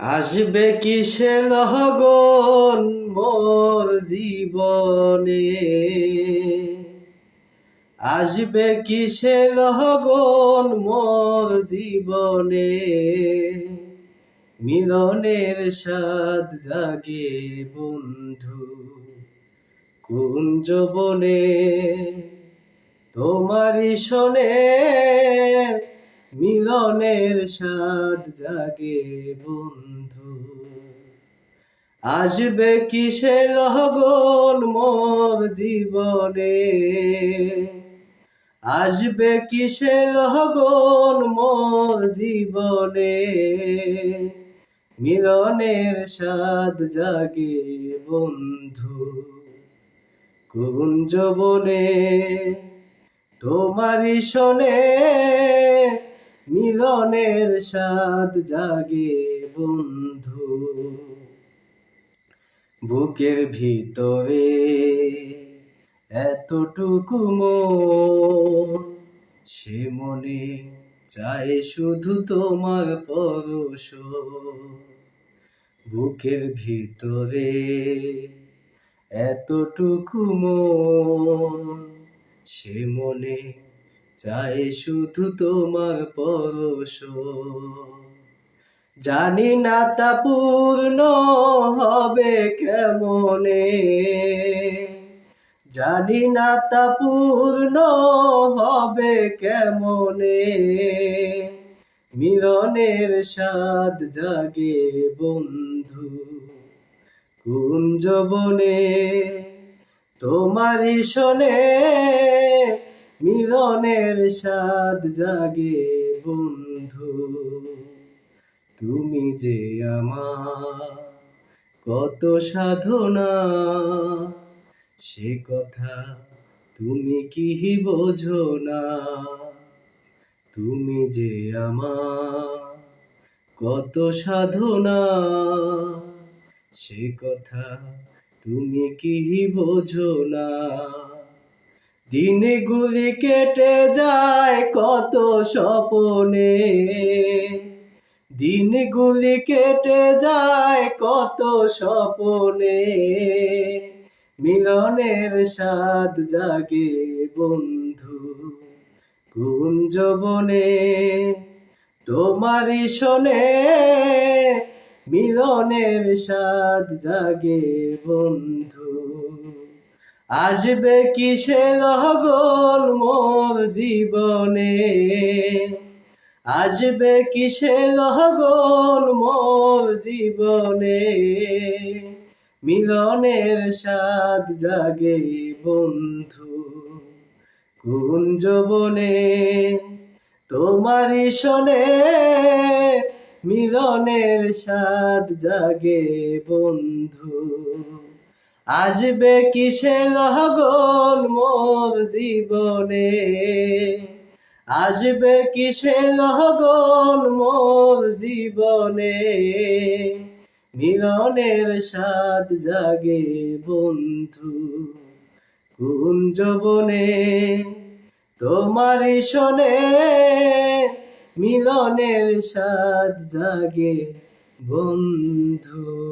আসবে কিসে লগন মোর জীবনে? আসবে কিসে লগন মোর জীবনে? মিলনের স্বাদ জাগে বন্ধু কুঞ্জ বনে তোমারই শোনে মিলনের স্বাদ জাগে বন্ধু। আসবে কিসে লগন মোর জীবনে? আসবে কিসে লগন মোর জীবনে? মিলনের স্বাদ জাগে বন্ধু। কুঞ্জ বনে তোমারই শোনে মিলনের স্বাদ জাগে, বন্ধু। বুকের ভিতরে এতটুকু মন, সে মনে চায় শুধু তোমার পরশ বুকের ভিতরে এতটুকু মন, সে মনে চায় শুধু তোমার পরশ জানি না তা পূর্ণ হবে কেমনে। জানি না তা পূর্ণ হবে কেমনে। মিলনের স্বাদ জাগে বন্ধু, কুঞ্জ বনে তোমারই শোনে। মিলনের স্বাদ জাগে, বন্ধু। তুমি যে আমার কত সাধনা, সে কথা তুমি কি বোঝো না? তুমি যে আমার কত সাধনা, সে কথা তুমি কি বোঝো না? দিনগুলি কেটে যায় কত স্বপনে। দিনগুলি কেটে যায় কত স্বপনে। মিলনের স্বাদ জাগে বন্ধু কুঞ্জ বনে তোমারই শোনে মিলনের স্বাদ জাগে বন্ধু আসবে কিসে লগন মোর জীবনে? আসবে কিসে লগন মোর জীবনে? মিলনের স্বাদ জাগে বন্ধু কুঞ্জ বনে তোমারই শোনে, মিলনের স্বাদ জাগে বন্ধু। আসবে কিসে লগন মোর জীবনে? আসবে কিসে লগন মোর জীবনে? মিলনের স্বাদ জাগে বন্ধু কুঞ্জ বনে তোমারই শোনে, মিলনের স্বাদ জাগে বন্ধু।